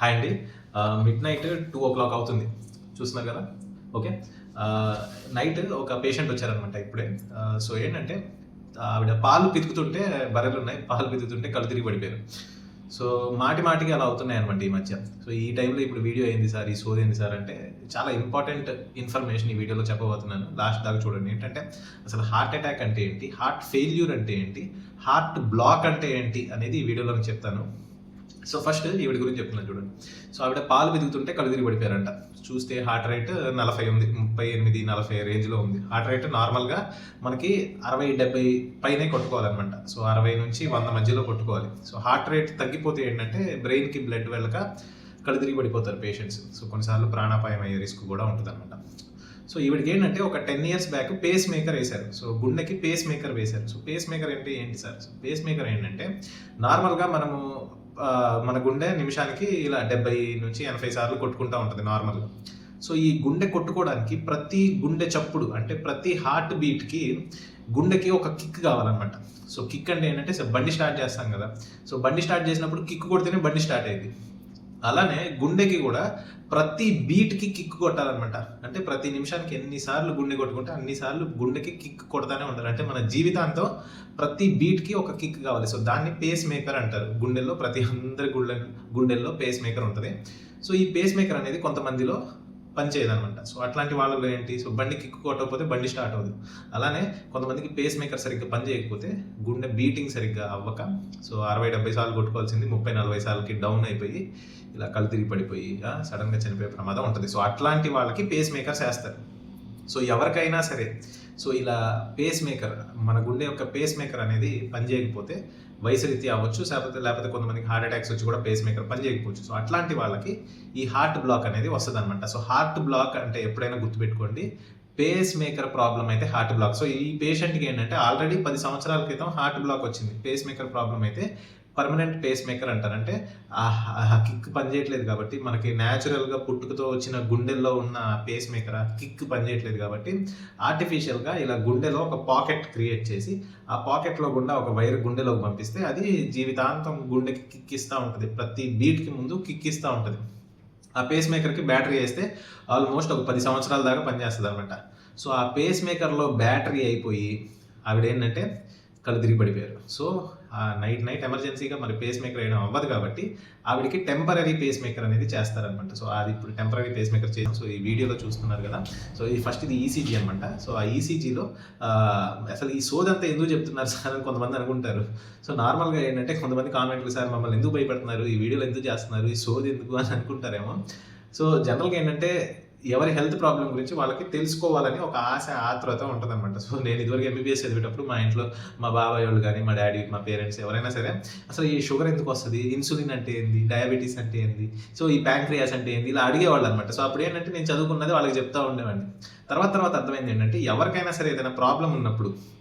Hi అండి. Midnight two o'clock అవుతుంది. చూస్తున్నారు కదా? ఓకే. నైట్ ఒక పేషెంట్ వచ్చారనమాట ఇప్పుడే. సో ఏంటంటే ఆవిడ పాలు పితుకుతుంటే బర్రెలు ఉన్నాయి పాలు పితుకుతుంటే కళ్ళు తిరిగి పడిపోయారు. సో మాటి మాటికి అలా అవుతున్నాయి అనమాట ఈ మధ్య. సో ఈ టైంలో ఇప్పుడు వీడియో ఏంది సార్? ఈ సోది ఏంది సార్? అంటే చాలా ఇంపార్టెంట్ ఇన్ఫర్మేషన్ ఈ వీడియోలో చెప్పబోతున్నాను. లాస్ట్ దాకా చూడండి. ఏంటంటే అసలు హార్ట్ అటాక్ అంటే ఏంటి? హార్ట్ ఫెయిల్యూర్ అంటే ఏంటి? హార్ట్ బ్లాక్ అంటే ఏంటి? అనేది ఈ వీడియోలో నేను చెప్తాను. సో ఫస్ట్ ఈవిడ గురించి చెప్తున్నాను చూడండి సో ఆవిడ పాలు పెరుగుతుంటే కళ్ళు తిరిగి పడిపోయారంట. చూస్తే హార్ట్ రేట్ నలభై ఉంది ముప్పై ఎనిమిది నలభై రేంజ్లో ఉంది. హార్ట్ రేట్ నార్మల్గా మనకి అరవై డెబ్బై పైనే కొట్టుకోవాలన్నమాట. సో అరవై నుంచి వంద మధ్యలో కొట్టుకోవాలి. సో హార్ట్ రేట్ తగ్గిపోతే ఏంటంటే బ్రెయిన్కి బ్లడ్ వెళ్ళక కళ్ళు తిరిగి పడిపోతారు పేషెంట్స్. సో కొన్నిసార్లు ప్రాణాపాయం అయ్యే రిస్క్ కూడా ఉంటుంది అనమాట సో ఈవిడికి ఏంటంటే ఒక ten years back pacemaker వేశారు. సో గుండెకి పేస్ మేకర్ వేశారు. సో పేస్ మేకర్ అంటే ఏంటి సార్? సో పేస్ మేకర్ ఏంటంటే నార్మల్గా మనము మన గుండె నిమిషానికి ఇలా డెబ్బై నుంచి ఎనభై సార్లు కొట్టుకుంటూ ఉంటుంది నార్మల్గా సో ఈ గుండె కొట్టుకోవడానికి ప్రతి గుండె చప్పుడు అంటే ప్రతి హార్ట్ బీట్కి గుండెకి ఒక కిక్ కావాలన్నమాట. సో కిక్ అంటే ఏంటంటే సో బండి స్టార్ట్ చేస్తాం కదా. సో బండి స్టార్ట్ చేసినప్పుడు కిక్ కొడితేనే బండి స్టార్ట్ అయ్యింది. అలానే గుండెకి కూడా ప్రతి బీట్కి కిక్ కొట్టాలన్నమాట. అంటే ప్రతి నిమిషానికి ఎన్నిసార్లు గుండె కొట్టుకుంటే అన్నిసార్లు గుండెకి కిక్ కొడతానే ఉండాలి. అంటే మన జీవితాంతం ప్రతి బీట్కి ఒక కిక్ కావాలి. సో దాన్ని పేస్ మేకర్ అంటారు. గుండెల్లో ప్రతి అందరి గుండె గుండెల్లో పేస్ మేకర్ ఉంటుంది. సో ఈ పేస్ మేకర్ అనేది కొంతమందిలో పనిచేయదనమాట. సో అట్లాంటి వాళ్ళలో ఏంటి? సో బండి కిక్ కొట్టకపోతే బండి స్టార్ట్ అవ్వదు. అలానే కొంతమందికి పేస్ మేకర్ సరిగ్గా పని చేయకపోతే గుండె బీటింగ్ సరిగ్గా అవ్వక సో అరవై డెబ్బై సార్లు కొట్టుకోవాల్సింది ముప్పై నలభై సార్లకి డౌన్ అయిపోయి ఇలా కళ్ళు తిరిగి పడిపోయి సడన్గా చనిపోయే ప్రమాదం ఉంటుంది. సో అట్లాంటి వాళ్ళకి పేస్ మేకర్స్ వేస్తారు సో ఎవరికైనా సరే సో ఇలా పేస్ మేకర్ మన గుండె యొక్క పేస్ మేకర్ అనేది పనిచేయకపోతే వయసు రీతి అవ్వచ్చు లేకపోతే లేకపోతే కొంతమందికి హార్ట్ అటాక్స్ వచ్చి కూడా పేస్ మేకర్ పనిచేయకపోవచ్చు. సో అట్లాంటి వాళ్ళకి ఈ హార్ట్ బ్లాక్ అనేది వస్తుంది అనమాట సో హార్ట్ బ్లాక్ అంటే ఎప్పుడైనా గుర్తుపెట్టుకోండి. పేస్ మేకర్ ప్రాబ్లం అయితే హార్ట్ బ్లాక్ సో ఈ పేషెంట్కి ఏంటంటే ఆల్రెడీ పది సంవత్సరాల క్రితం హార్ట్ బ్లాక్ వచ్చింది. పేస్ మేకర్ ప్రాబ్లం అయితే పర్మనెంట్ పేస్ మేకర్ అంటారంటే ఆ కిక్ పనిచేయట్లేదు కాబట్టి మనకి న్యాచురల్గా పుట్టుకతో వచ్చిన గుండెల్లో ఉన్న పేస్ మేకర్ ఆ కిక్ పనిచేయట్లేదు కాబట్టి ఆర్టిఫిషియల్గా ఇలా గుండెలో ఒక పాకెట్ క్రియేట్ చేసి ఆ పాకెట్లో గుండా ఒక వైర్ గుండెలోకి పంపిస్తే అది జీవితాంతం గుండెకి కిక్ ఇస్తూ ఉంటుంది. ప్రతి బీట్కి ముందు కిక్ ఇస్తూ ఉంటుంది. ఆ పేస్ మేకర్కి బ్యాటరీ వేస్తే ఆల్మోస్ట్ ఒక పది సంవత్సరాల దాకా పనిచేస్తుంది అనమాట సో ఆ పేస్ మేకర్లో బ్యాటరీ అయిపోయి ఆవిడ ఏంటంటే కళ్ళు తిరిగి పడిపోయారు. సో నైట్ నైట్ ఎమర్జెన్సీగా మరి పేస్ మేకర్ వేయడం అవ్వదు కాబట్టి ఆవిడకి టెంపరీ పేస్ మేకర్ అనేది చేస్తారనమాట సో అది ఇప్పుడు టెంపరీ పేస్ మేకర్ చేయడం సో ఈ వీడియోలో చూస్తున్నారు కదా. సో ఇది ఫస్ట్ ఇది ఈసీజీ అనమాట సో ఆ ఈసీజీలో అసలు ఈ సోది అంతా ఎందుకు చెప్తున్నారు సార్ అని కొంతమంది అనుకుంటారు. సో నార్మల్గా ఏంటంటే కొంతమంది కామెంట్లు సార్ మమ్మల్ని ఎందుకు భయపెడుతున్నారు? ఈ వీడియోలు ఎందుకు చేస్తున్నారు? ఈ సోది ఎందుకు? అని అనుకుంటారేమో. సో జనరల్గా ఏంటంటే ఎవరి హెల్త్ ప్రాబ్లం గురించి వాళ్ళకి తెలుసుకోవాలని ఒక ఆశ ఆత్రుత ఉంటుందన్నమాట. సో నేను ఇదివరకు ఎంబీబీఎస్ చదివేటప్పుడు మా ఇంట్లో మా బాబాయ్ వాళ్ళు కానీ మా డాడీ మా పేరెంట్స్ ఎవరైనా సరే అసలు ఈ షుగర్ ఎందుకు వస్తుంది? ఇన్సులిన్ అంటే ఏంది? డయాబెటీస్ అంటే ఏంది? సో ఈ ప్యాంక్రియాస్ అంటే ఏంది? ఇలా అడిగేవాళ్ళు అనమాట సో అప్పుడు ఏంటంటే నేను చదువుకున్నది వాళ్ళకి చెప్తా ఉండేవాడిని. తర్వాత తర్వాత అర్థమైంది ఏంటంటే ఎవరికైనా సరే ఏదైనా ప్రాబ్లం ఉన్నప్పుడు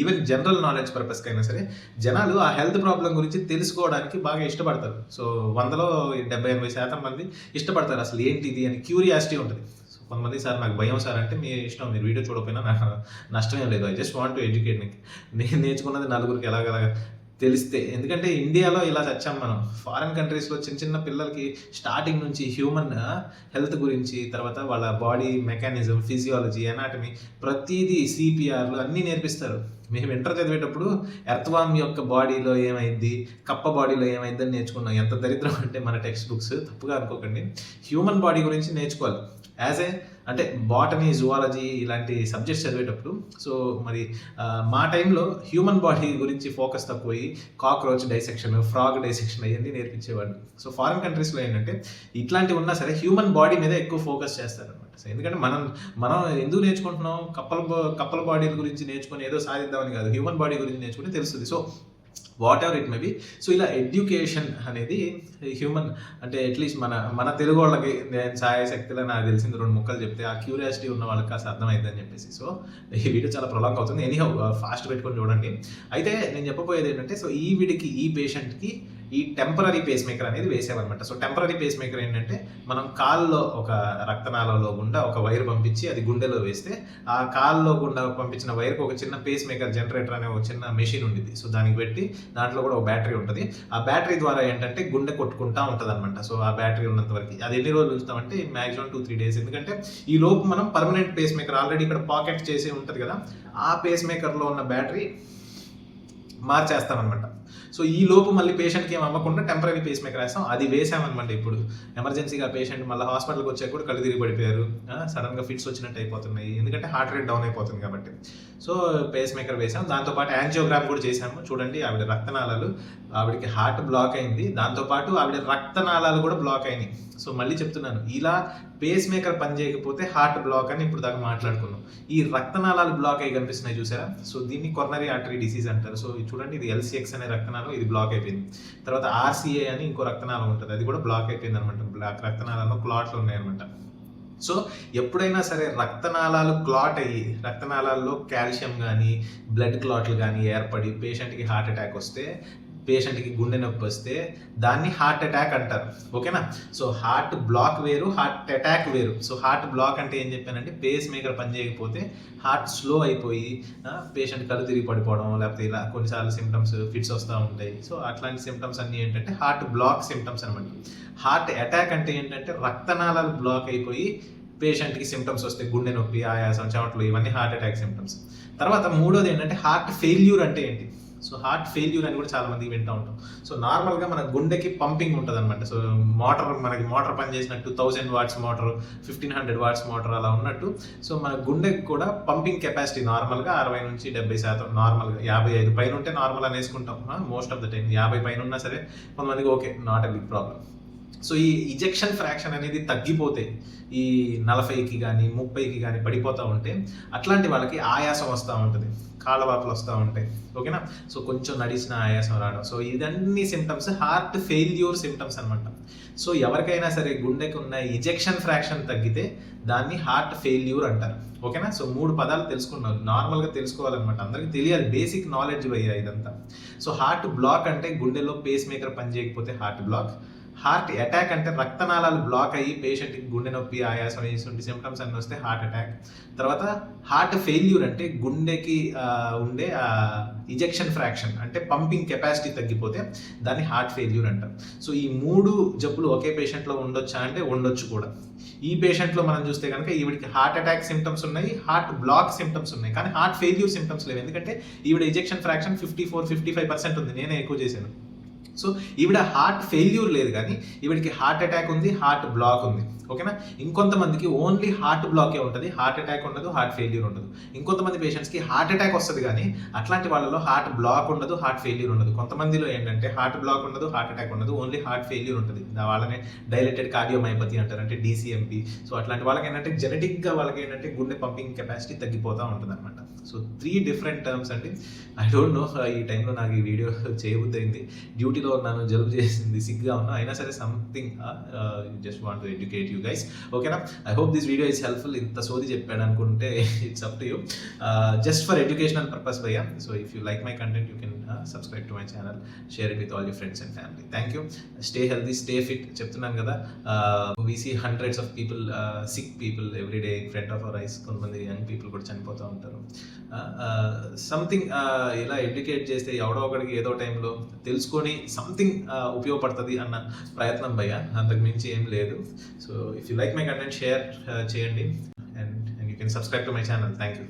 ఈవెన్ జనరల్ నాలెడ్జ్ పర్పస్కి అయినా సరే జనాలు ఆ హెల్త్ ప్రాబ్లం గురించి తెలుసుకోవడానికి బాగా ఇష్టపడతారు. సో వందలో డెబ్బై ఎనభై శాతం మంది ఇష్టపడతారు. అసలు ఏంటి ఇది అని క్యూరియాసిటీ ఉంటుంది. సో కొంతమంది సార్ నాకు భయం సార్ అంటే మీ ఇష్టం మీరు వీడియో చూడకపోయినా నాకు నష్టం ఏం లేదు. I just want to educate నేను నేర్చుకున్నది నలుగురికి ఎలాగలాగా తెలిస్తే. ఎందుకంటే ఇండియాలో ఇలా చచ్చాం మనం. ఫారిన్ కంట్రీస్లో చిన్న చిన్న పిల్లలకి స్టార్టింగ్ నుంచి హ్యూమన్ హెల్త్ గురించి తర్వాత వాళ్ళ బాడీ మెకానిజం ఫిజియాలజీ ఎనాటమీ ప్రతిదీ సిపిఆర్లు అన్నీ నేర్పిస్తారు. మేము ఇంటర్ చదివేటప్పుడు ఎర్త్వామ్ యొక్క బాడీలో ఏమైంది కప్ప బాడీలో ఏమైంది అని నేర్చుకున్నాం. ఎంత దరిద్రం అంటే మన టెక్స్ట్ బుక్స్ తప్పుగా అనుకోకండి. హ్యూమన్ బాడీ గురించి నేర్చుకోవాలి. యాజ్ ఏ అంటే బాటనీ జువాలజీ ఇలాంటి సబ్జెక్ట్స్ చదివేటప్పుడు సో మరి మా టైంలో హ్యూమన్ బాడీ గురించి ఫోకస్ తక్కువయి కాక్రోచ్ డైసెక్షన్ ఫ్రాగ్ డైసెక్షన్ అవన్నీ నేర్పించేవాళ్ళు. సో ఫారిన్ కంట్రీస్లో ఏంటంటే ఇట్లాంటివి ఉన్నా సరే హ్యూమన్ బాడీ మీద ఎక్కువ ఫోకస్ చేస్తారనమాట సో ఎందుకంటే మనం మనం ఎందుకు నేర్చుకుంటున్నాం? కప్పల కప్పల బాడీల గురించి నేర్చుకొని ఏదో సాధిద్దామని కాదు. హ్యూమన్ బాడీ గురించి నేర్చుకుని తెలుస్తుంది. So whatever it may be so ఇలా ఎడ్యుకేషన్ అనేది హ్యూమన్ అంటే అట్లీస్ట్ మన మన తెలుగు వాళ్ళకి నేను ఛాయశక్తిలో నాకు తెలిసింది రెండు ముక్కలు చెప్తే ఆ క్యూరియాసిటీ ఉన్న వాళ్ళకి కాస్త అర్థమైందని చెప్పేసి. సో ఈ వీడియో చాలా ప్రొలాంగ్ అవుతుంది. ఎనీహౌ ఫాస్ట్ పెట్టుకొని చూడండి. అయితే నేను చెప్పబోయేది ఏంటంటే సో ఈ వీడికి ఈ పేషెంట్కి ఈ టెంపరీ పేస్ మేకర్ అనేది వేసామన్నమాట సో టెంపరీ పేస్ మేకర్ ఏంటంటే మనం కాల్లో ఒక రక్తనాళంలో గుండా ఒక వైర్ పంపించి అది గుండెలో వేస్తే ఆ కాల్లో గుండా పంపించిన వైర్కి ఒక చిన్న పేస్ మేకర్ జనరేటర్ అనే ఒక చిన్న మెషిన్ ఉండింది సో దానికి పెట్టి దాంట్లో కూడా ఒక బ్యాటరీ ఉంటుంది. ఆ బ్యాటరీ ద్వారా ఏంటంటే గుండె కొట్టుకుంటా ఉంటుంది అనమాట సో ఆ బ్యాటరీ ఉన్నంత వరకు. అది ఎన్ని రోజులు చూస్తామంటే మాక్సిమం టూ త్రీ డేస్ ఎందుకంటే ఈ లోపు మనం పర్మనెంట్ పేస్ మేకర్ ఆల్రెడీ ఇక్కడ పాకెట్ చేసి ఉంటుంది కదా ఆ పేస్ మేకర్లో ఉన్న బ్యాటరీ మార్చేస్తామన్నమాట సో ఈ లోపు మళ్ళీ పేషెంట్కి ఏం అవ్వకుండా టెంపరీ పేస్ మేకర్ వేస్తాం. అది వేసామన్నమాట ఇప్పుడు. ఎమర్జెన్సీగా పేషెంట్ మళ్ళీ హాస్పిటల్కి వచ్చాక కూడా కళ్ళు తిరిగి పడిపోయారు. సడన్గా ఫిట్స్ వచ్చినట్టు అయిపోతున్నాయి. ఎందుకంటే హార్ట్ రేట్ డౌన్ అయిపోతుంది కాబట్టి. సో పేస్ మేకర్ వేసాం దాంతోపాటు యాంజియోగ్రామ్ కూడా చేసాము. చూడండి ఆవిడ రక్తనాళాలు. ఆవిడకి హార్ట్ బ్లాక్ అయింది. దాంతోపాటు ఆవిడ రక్తనాళాలు కూడా బ్లాక్ అయినాయి. సో మళ్ళీ చెప్తున్నాను ఇలా పేస్ మేకర్ పని చేయకపోతే హార్ట్ బ్లాక్ అని ఇప్పుడు దాకా మాట్లాడుకున్నాం. ఈ రక్తనాళాలు బ్లాక్ అయ్యి కనిపిస్తున్నాయి చూసారా? సో దీన్ని కొరనరీ ఆర్టరీ డిసీజ్ అంటారు. సో ఇది చూడండి ఇది ఎల్సిఎక్స్ అనే రక్తనాళం ఇది బ్లాక్ అయిపోయింది. తర్వాత ఆర్సీఏ అని ఇంకో రక్తనాళం ఉంటుంది. అది కూడా బ్లాక్ అయిపోయింది అనమాట. బ్లాక్ రక్తనాళంలో క్లాట్లు ఉన్నాయన్నమాట. సో ఎప్పుడైనా సరే రక్తనాళాలు క్లాట్ అయ్యి రక్తనాళాల్లో కాల్షియం కానీ బ్లడ్ క్లాట్లు కానీ ఏర్పడి పేషెంట్కి హార్ట్ అటాక్ వస్తే పేషెంట్కి గుండె నొప్పి వస్తే దాన్ని హార్ట్ అటాక్ అంటారు. ఓకేనా? సో హార్ట్ బ్లాక్ వేరు హార్ట్ అటాక్ వేరు. సో హార్ట్ బ్లాక్ అంటే ఏం చెప్పానంటే పేస్ మేకర్ పని చేయకపోతే హార్ట్ స్లో అయిపోయి పేషెంట్ కళ్ళు తిరిగి పడిపోవడం లేకపోతే ఇలా కొన్నిసార్లు సిమ్టమ్స్ ఫిట్స్ వస్తూ ఉంటాయి. సో అట్లాంటి సిమ్టమ్స్ అన్నీ ఏంటంటే హార్ట్ బ్లాక్ సిమ్టమ్స్ అనమాట హార్ట్ అటాక్ అంటే ఏంటంటే రక్తనాళాలు బ్లాక్ అయిపోయి పేషెంట్కి సిమ్టమ్స్ వస్తాయి గుండె నొప్పి ఆయాసం చెమటలు ఇవన్నీ హార్ట్ అటాక్ సిమ్టమ్స్ తర్వాత మూడోది ఏంటంటే హార్ట్ ఫెయిల్యూర్ అంటే ఏంటి? సో హార్ట్ ఫెయిల్యూర్ అని కూడా చాలా మందికి వింటూ ఉంటాం. సో నార్మల్గా మన గుండెకి పంపింగ్ ఉంటుంది అనమాట సో మోటార్ మనకి మోటార్ పని చేసినట్టు thousand watts motor fifteen hundred watts motor అలా ఉన్నట్టు. సో మన గుండెకి కూడా పంపింగ్ కెపాసిటీ నార్మల్గా అరవై నుంచి డెబ్బై శాతం నార్మల్గా యాభై ఐదు పైన ఉంటే నార్మల్ అని వేసుకుంటాం మోస్ట్ ఆఫ్ ద టైం యాభై పైన ఉన్నా సరే కొంతమందికి okay not a big problem so ఈ ఇజెక్షన్ ఫ్రాక్షన్ అనేది తగ్గిపోతే ఈ నలభైకి కానీ ముప్పైకి కానీ పడిపోతూ ఉంటే అట్లాంటి వాళ్ళకి ఆయాసం వస్తూ ఉంటుంది. కాళ్ళవాపులు వస్తూ ఉంటాయి. ఓకేనా? సో కొంచెం నడిచిన ఆయాసం రావడం. సో ఇదన్నీ సిమ్టమ్స్ హార్ట్ ఫెయిల్యూర్ సిమ్టమ్స్ అనమాట సో ఎవరికైనా సరే గుండెకి ఉన్న ఇజెక్షన్ ఫ్రాక్షన్ తగ్గితే దాన్ని హార్ట్ ఫెయిల్యూర్ అంటారు. ఓకేనా? సో మూడు పదాలు తెలుసుకున్నాం నార్మల్గా తెలుసుకోవాలన్నమాట. అందరికీ తెలియాలి బేసిక్ నాలెడ్జ్ అయ్యా ఇదంతా. సో హార్ట్ బ్లాక్ అంటే గుండెలో పేస్ మేకర్ పని చేయకపోతే హార్ట్ బ్లాక్ హార్ట్ అటాక్ అంటే రక్తనాళాలు బ్లాక్ అయ్యి పేషెంట్కి గుండె నొప్పి ఆయాసం ఇటువంటి సిమ్టమ్స్ అన్నీ వస్తే హార్ట్ అటాక్. తర్వాత హార్ట్ ఫెయిల్యూర్ అంటే గుండెకి ఉండే ఇజెక్షన్ ఫ్రాక్షన్ అంటే పంపింగ్ కెపాసిటీ తగ్గిపోతే దాన్ని హార్ట్ ఫెయిల్యూర్ అంటారు సో ఈ మూడు జబ్బులు ఒకే పేషెంట్లో ఉండొచ్చా అంటే ఉండొచ్చు కూడా. ఈ పేషెంట్లో మనం చూస్తే కనుక ఈవిడికి హార్ట్ అటాక్ సిమ్టమ్స్ ఉన్నాయి హార్ట్ బ్లాక్ సిమ్టమ్స్ ఉన్నాయి. కానీ హార్ట్ ఫెయిల్యూర్ సిమ్టమ్స్ లేవు. ఎందుకంటే ఈవిడ ejection fraction fifty four fifty five percent ఉంది. నేనే ఎక్కువ చేశాను. సో ఈవిడ హార్ట్ ఫెయిల్యూర్ లేదు కానీ ఈవిడికి హార్ట్ అటాక్ ఉంది హార్ట్ బ్లాక్ ఉంది. ఓకేనా? ఇంకొంతమందికి ఓన్లీ హార్ట్ బ్లాకే ఉంటుంది హార్ట్ అటాక్ ఉండదు హార్ట్ ఫెయిల్యూర్ ఉండదు. ఇంకొంతమంది పేషెంట్స్కి హార్ట్ అటాక్ వస్తుంది కానీ అట్లాంటి వాళ్ళలో హార్ట్ బ్లాక్ ఉండదు హార్ట్ ఫెయిల్యూర్ ఉండదు. కొంతమందిలో ఏంటంటే హార్ట్ బ్లాక్ ఉండదు హార్ట్ అటాక్ ఉండదు ఓన్లీ హార్ట్ ఫెయిల్యూర్ ఉంటుంది. దా- వాళ్ళనే డైలెటెడ్ కార్డియోమైపతి అంటారు అంటే డీసీఎంపీ. సో అట్లాంటి వాళ్ళకి ఏంటంటే జెనెటిక్గా వాళ్ళకి ఏంటంటే గుండె పంపింగ్ కెపాసిటీ తగ్గిపోతూ ఉంటుంది అనమాట సో త్రీ డిఫరెంట్ టర్మ్స్ అండి. ఐ డోంట్ నో ఈ టైంలో నాకు ఈ వీడియో చేయబుద్దయింది డ్యూటీలో ఉన్నాను జలుబు చేసింది సిగ్గా ఉన్నా అయినా సరే something just want to educate you guys ఓకేనా I hope this video is helpful ఇంత సోది చెప్పాడు అనుకుంటే it's up to you just for educational purpose భయ్యా. So if you like my content you can subscribe to my channel share it with all your friends and family thank you stay healthy stay fit చెప్తున్నాను కదా we see hundreds of people sick people every day in front of our eyes కొంతమంది young people కూడా చనిపోతూ ఉంటారు. Something ఇలా educate చేస్తే ఎవడో ఒకడికి ఏదో టైంలో తెలుసుకొని సంథింగ్ uh, ఉపయోగపడుతుంది అన్న ప్రయత్నం భయ్య. అంతకు మించి ఏం లేదు. So if you like my content share చేయండి. And you can subscribe to my channel thank you